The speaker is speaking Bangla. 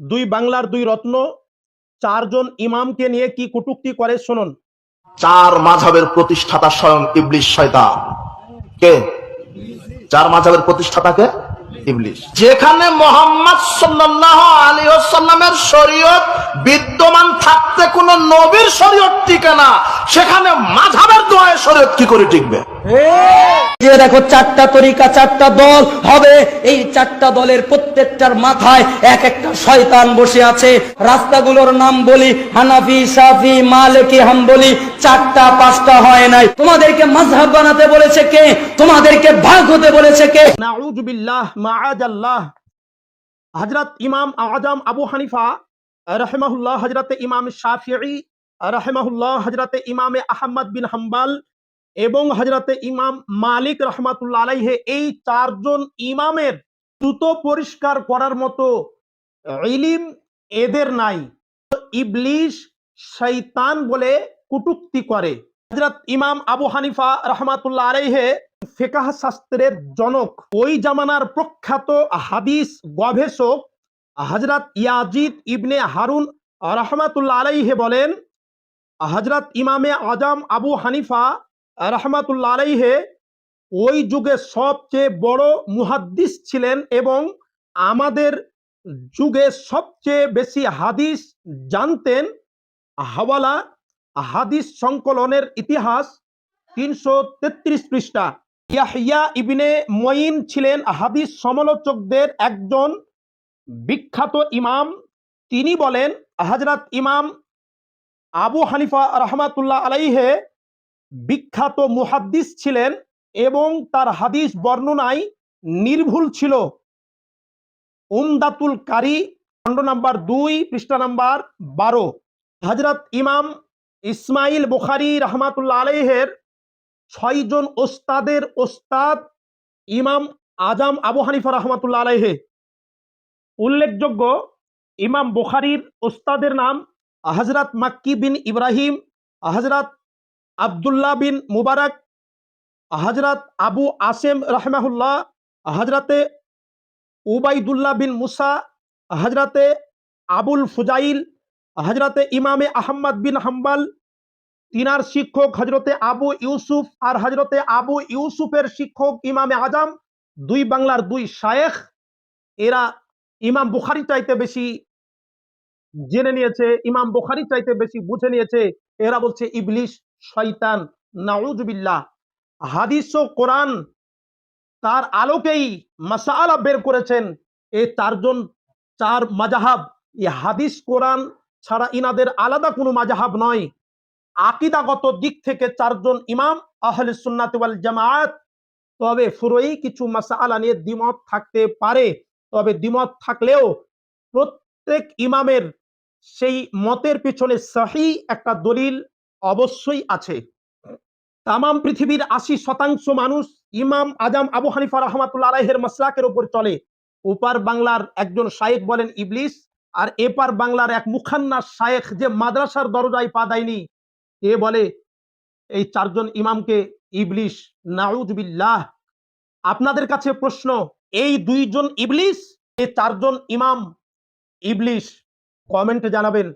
দুই বাংলার দুই রত্ন চারজন ইমামকে নিয়ে কি কটূক্তি করে শুনুন। চার মাঝাবের প্রতিষ্ঠাতা স্বয়ং ইবলিশ শয়তান। কে? চার মাঝাবের প্রতিষ্ঠাতাকে ইবলিশ। যেখানে মোহাম্মদ সাল্লাল্লাহু আলাইহি ওয়াসাল্লামের শরীয়ত বিদ্যমান থাকতে কোন নবীর শরীয়ত টিকে না সেখানে মাঝাবের দোয়ায় শরীয়ত কি করে টিকবে? যে দেখো চারটা তরিকা, চারটা দল হবে, এই চারটা দলের প্রত্যেকটার মাথায় এক একটা শয়তান বসে আছে। রাস্তাগুলোর নাম বলি, হানাফি, সাফি, মালিকি, হাম্বলি, চারটা, পাঁচটা হয় নাই। তোমাদেরকে মাযহাব বানাতে বলেছে কে? তোমাদেরকে ভাগ হতে বলেছে কে? নাউজুবিল্লাহ মাআজাল্লাহ হযরত ইমাম আজম আবু হানিফা, রাহিমাহুল্লাহ হযরতে ইমাম শাফিঈ, রাহিমাহুল্লাহ হযরতে ইমামে আহমদ বিন হাম্বাল এবং হযরতে ইমাম মালিক রহমাতুল্লাহ আলাইহে এই চারজন ইমামের দ্রুত পরিষ্কার করার মতো ইলিম এদের নাই। ইবলিশ শৈতান বলে কটূক্তি করে। হযরত ইমাম আবু হানিফা রহমাতুল্লাহ আলাইহে ফিকাহ শাস্ত্রের জনক। ওই জামানার প্রখ্যাত হাদিস গবেষক হজরত ইয়াজিদ ইবনে হারুন রহমাতুল্লাহ আলাইহে বলেন হজরত ইমামে আজম আবু হানিফা রহমাতুল্লাহ আলাইহে, ওই যুগে সবচেয়ে বড় মুহাদ্দিস ছিলেন এবং আমাদের যুগে সবচেয়ে বেশি হাদিস জানতেন হাওয়ালা হাদিস সংকলনের ইতিহাস তিনশো তেত্রিশ পৃষ্ঠা। ইয়াহিয়া ইবনে মঈন ছিলেন হাদিস সমালোচকদের একজন বিখ্যাত ইমাম। তিনি বলেন হজরত ইমাম আবু হানিফা রহমাতুল্লাহ আলাইহে বিখ্যাত মুহাদ্দিস ছিলেন এবং তার হাদিস বর্ণনায় নির্ভুল ছিল। উমদাতুল কারি, খণ্ড নাম্বার দুই, পৃষ্ঠা নাম্বার বারো। হজরত ইমাম ইসমাইল বুখারি রহমাতুল্লাহ আলাইহের ছয়জন ওস্তাদের ওস্তাদ ইমাম আজাম আবু হানিফা রহমাতুল্লাহ আলাইহে। উল্লেখযোগ্য ইমাম বুখারির ওস্তাদের নাম হজরত মাক্কি বিন ইব্রাহিম হজরত আবদুল্লাহ বিন মুবারক হজরত আবু আসেম রহমাহুল্লাহ হজরতে উবাইদুল্লাহ বিন মুসা হজরতে আবুল ফুজাইল হজরতে ইমামে আহম্মদ বিন হাম্বাল, তিনার শিক্ষক হজরতে আবু ইউসুফ আর হজরতে আবু ইউসুফের শিক্ষক ইমামে আজম, দুই বাংলার দুই শায়েখ। এরা ইমাম বুখারি চাইতে বেশি জেনে নিয়েছে, ইমাম বুখারি চাইতে বেশি বুঝে নিয়েছে। এরা বলছে, ইবলিশ, শয়তান নাউজুবিল্লাহ হাদিস ও কোরআন তার আলোকেই মাসালা বের করেছেন। এই চারজন চার মাজাহাব। এই হাদিস, কোরআন ছাড়া ইনাদের আলাদা কোনো মাজাহাব নয়। আকিদাগত দিক থেকে চারজন ইমাম, আহলে সুন্নাত ওয়াল জামায়াত। তবে ফুরোই কিছু মাসালা নিয়ে দ্বিমত থাকতে পারে। তবে দ্বিমত থাকলেও প্রত্যেক ইমামের সেই মতের পিছনে সহি একটা দলিল অবশ্যই আছে। তামাম পৃথিবীর আশি শতাংশ মানুষ ইমাম আজাম আবু হানিফা রহমাতুল্লাহ আলাইহের মাসলাকের উপর চলে। ওপার বাংলার একজন শায়েখ বলেন ইবলিস, আর এপার বাংলার এক মুখান্নার শায়েখ যে মাদ্রাসার দরজায় পা দেয়নি, এ বলে এই চারজন ইমামকে ইবলিশ নাউজবিল্লাহ আপনাদের কাছে প্রশ্ন, এই দুইজন ইবলিশ এই চারজন ইমাম ইবলিশ কমেন্টে জানাবেন।